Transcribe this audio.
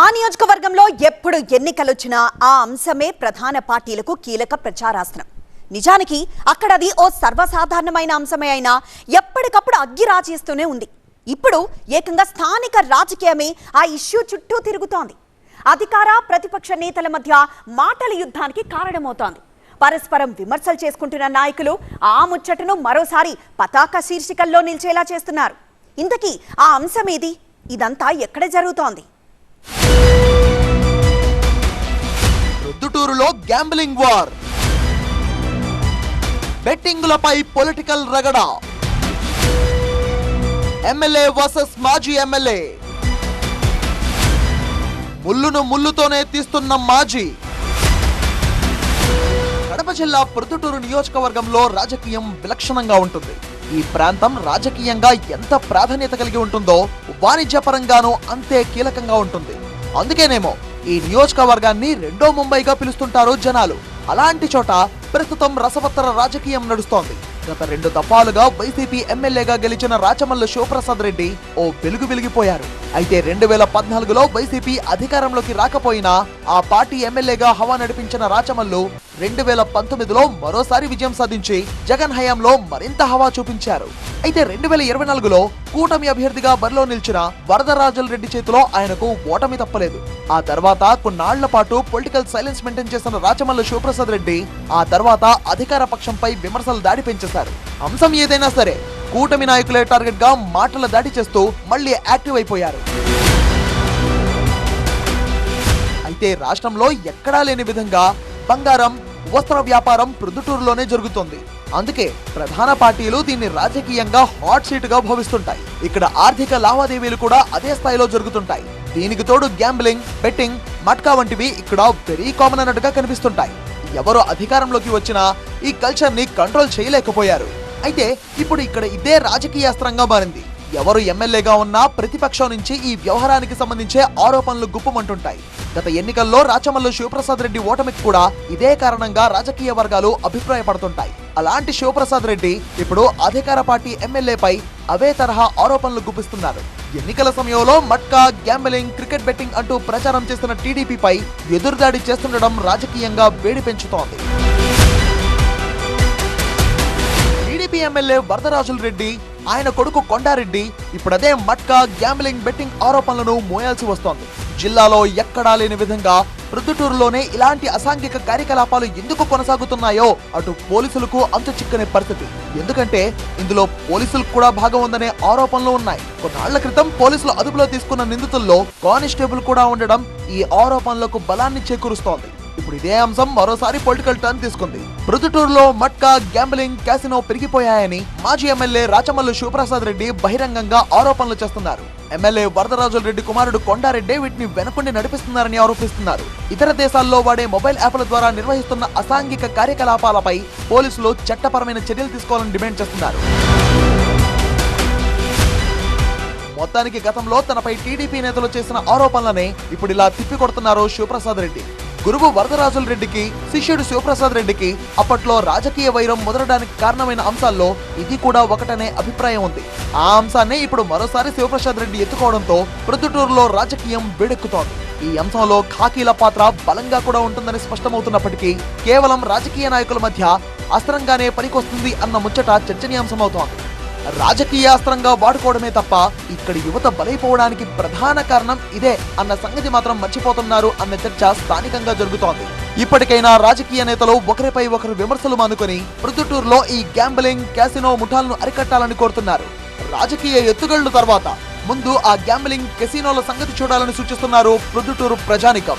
ఆ నియోజకవర్గంలో ఎప్పుడు ఎన్నికలొచ్చినా ఆ అంశమే ప్రధాన పార్టీలకు కీలక ప్రచారాస్త్రం నిజానికి అక్కడ అది ఓ సర్వసాధారణమైన అంశమే అయినా ఎప్పటికప్పుడు అగ్గి రాజేస్తూనే ఉంది. ఇప్పుడు ఏకంగా స్థానిక రాజకీయమే ఆ ఇష్యూ చుట్టూ తిరుగుతోంది. అధికార ప్రతిపక్ష నేతల మధ్య మాటల యుద్ధానికి కారణమవుతోంది. పరస్పరం విమర్శలు చేసుకుంటున్న నాయకులు ఆ ముచ్చటను మరోసారి పతాక శీర్షికల్లో నిలిచేలా చేస్తున్నారు. ఇంతకీ ఆ అంశమేది ఇదంతా ఎక్కడ జరుగుతోంది? ప్రొద్దుటూరులో గ్యాంబ్లింగ్ వార్ బెట్టింగులపై పొలిటికల్ రగడ. ఎమ్మెల్యే వర్సెస్ మాజీ ఎమ్మెల్యే ముల్లును ముల్లుతోనే తీస్తున్న మాజీ. కడప జిల్లా ప్రొద్దుటూరు నియోజకవర్గంలో రాజకీయం విలక్షణంగా ఉంటుంది. ఈ ప్రాంతం రాజకీయంగా ఎంత ప్రాధాన్యత కలిగి ఉంటుందో వాణిజ్యపరంగానూ అంతే కీలకంగా ఉంటుంది. అందుకేనేమో ఈ నియోజకవర్గాన్ని రెండో ముంబైగా పిలుస్తుంటారు జనాలు. అలాంటి చోట ప్రస్తుతం రసవత్తర రాజకీయం నడుస్తోంది. గత రెండు దఫాలుగా వైసీపీ ఎమ్మెల్యేగా గెలిచిన రాచమల్లు శివప్రసాద్ రెడ్డి ఓ వెలుగు వెలిగిపోయారు. అయితే రెండు వేల పద్నాలుగులో వైసీపీ అధికారంలోకి రాకపోయినా ఆ పార్టీ ఎమ్మెల్యేగా హవా నడిపించిన రాచమల్లు రెండు వేల పంతొమ్మిదిలో మరోసారి విజయం సాధించి జగన్ హయాంలో మరింత హవా చూపించారు. అయితే రెండు వేల ఇరవై నాలుగులో కూటమి అభ్యర్థిగా బరిలో నిలిచిన వరదరాజల్ రెడ్డి చేతిలో ఆయనకు ఓటమి తప్పలేదు. ఆ తర్వాత కొన్నాళ్ళ పాటు పొలిటికల్ సైలెన్స్ మెయింటైన్ చేసిన రాచమల్ల శివప్రసాద్ రెడ్డి ఆ తర్వాత అధికార పక్షంపై విమర్శలు దాడి పెంచేశారు. అంశం ఏదైనా సరే కూటమి నాయకులే టార్గెట్గా మాటల దాడి చేస్తూ మళ్ళీ యాక్టివ్ అయిపోయారు. అయితే రాష్ట్రంలో ఎక్కడా లేని విధంగా బంగారం వస్త్ర వ్యాపారం ప్రొద్దుటూరులోనే జరుగుతోంది. అందుకే ప్రధాన పార్టీలు దీన్ని రాజకీయంగా హాట్ సీట్గా భావిస్తుంటాయి. ఇక్కడ ఆర్థిక లావాదేవీలు కూడా అదే స్థాయిలో జరుగుతుంటాయి. దీనికి తోడు గ్యాంబ్లింగ్ బెట్టింగ్ మట్కా వంటివి ఇక్కడ వెరీ కామన్ అన్నట్టుగా కనిపిస్తుంటాయి. ఎవరు అధికారంలోకి వచ్చినా ఈ కల్చర్ని కంట్రోల్ చేయలేకపోయారు. అయితే ఇప్పుడు ఇక్కడ ఇదే రాజకీయాస్త్రంగా మారింది. ఎవరు ఎమ్మెల్యేగా ఉన్నా ప్రతిపక్షం నుంచి ఈ వ్యవహారానికి సంబంధించే ఆరోపణలు గుప్పమంటుంటాయి. గత ఎన్నికల్లో రాచమల్లు శివప్రసాద్ రెడ్డి ఓటమికి కూడా ఇదే కారణంగా రాజకీయ వర్గాలు అభిప్రాయపడుతుంటాయి. అలాంటి శివప్రసాద్ రెడ్డి ఇప్పుడు అధికార పార్టీ ఎమ్మెల్యేపై అవే తరహా ఆరోపణలు గుప్పిస్తున్నారు. ఎన్నికల సమయంలో మట్కా గ్యాంబలింగ్ క్రికెట్ బెట్టింగ్ అంటూ ప్రచారం చేస్తున్న టీడీపీపై ఎదురుదాడి చేస్తుండడం రాజకీయంగా వేడి పెంచుతోంది. టీడీపీ ఎమ్మెల్యే వరదరాజుల రెడ్డి ఆయన కొడుకు కొండారెడ్డి ఇప్పుడదే మట్కా గ్యాంబ్లింగ్ బెట్టింగ్ ఆరోపణలను మోయాల్సి వస్తోంది. జిల్లాలో ఎక్కడా లేని విధంగా ప్రొద్దుటూరులోనే ఇలాంటి అసాంఘిక కార్యకలాపాలు ఎందుకు కొనసాగుతున్నాయో అటు పోలీసులకు అంతు చిక్కని పరిస్థితి. ఎందుకంటే ఇందులో పోలీసులకు కూడా భాగం ఉందనే ఆరోపణలు ఉన్నాయి. కొన్నాళ్ళ క్రితం పోలీసులు అదుపులో తీసుకున్న నిందితుల్లో కానిస్టేబుల్ కూడా ఉండడం ఈ ఆరోపణలకు బలాన్ని చేకూరుస్తోంది. ఇప్పుడు ఇదే అంశం మరోసారి పొలిటికల్ టర్న్ తీసుకుంది. ప్రొద్దుటూరులో మట్కా గ్యాంబ్లింగ్ క్యాసినో పెరిగిపోయాయని మాజీ ఎమ్మెల్యే రాచమల్లు శివప్రసాద్ రెడ్డి బహిరంగంగా ఆరోపణలు చేస్తున్నారు. ఎమ్మెల్యే వరదరాజుల రెడ్డి కుమారుడు కొండారెడ్డి వీటిని వెనుకుండి నడిపిస్తున్నారని ఆరోపిస్తున్నారు. ఇతర దేశాల్లో వాడే మొబైల్ యాప్ల ద్వారా నిర్వహిస్తున్న అసాంఘిక కార్యకలాపాలపై పోలీసులు చట్టపరమైన చర్యలు తీసుకోవాలని డిమాండ్ చేస్తున్నారు. మొత్తానికి గతంలో తనపై టీడీపీ నేతలు చేసిన ఆరోపణలనే ఇప్పుడు ఇలా తిప్పికొడుతున్నారు శివప్రసాద్ రెడ్డి. గురువు వరదరాజుల రెడ్డికి శిష్యుడు శివప్రసాద్ రెడ్డికి అప్పట్లో రాజకీయ వైరం మొదలడానికి కారణమైన అంశాల్లో ఇది కూడా ఒకటనే అభిప్రాయం ఉంది. ఆ అంశాన్ని ఇప్పుడు మరోసారి శివప్రసాద్ రెడ్డి ఎత్తుకోవడంతో ప్రొద్దుటూరులో రాజకీయం వేడెక్కుతోంది ఈ అంశంలో ఖాకీల పాత్ర బలంగా కూడా ఉంటుందని స్పష్టమవుతున్నప్పటికీ కేవలం రాజకీయ నాయకుల మధ్య అస్త్రంగానే పనికొస్తుంది అన్న ముచ్చట చర్చనీయాంశమవుతోంది. రాజకీయాస్త్రంగా వాడుకోవడమే తప్ప ఇక్కడి యువత బలైపోవడానికి ప్రధాన కారణం ఇదే అన్న సంగతి మాత్రం మర్చిపోతున్నారు అన్న చర్చ స్థానికంగా జరుగుతోంది. ఇప్పటికైనా రాజకీయ నేతలు ఒకరిపై ఒకరు విమర్శలు మానుకొని ప్రొద్దుటూరులో ఈ గ్యాంబ్లింగ్ క్యాసినో ముఠాలను అరికట్టాలని కోరుతున్నారు. రాజకీయ ఎత్తుగళ్ళు తర్వాత ముందు ఆ గ్యాంబ్లింగ్ కెసినోల సంగతి చూడాలని సూచిస్తున్నారు ప్రొద్దుటూరు ప్రజానికం.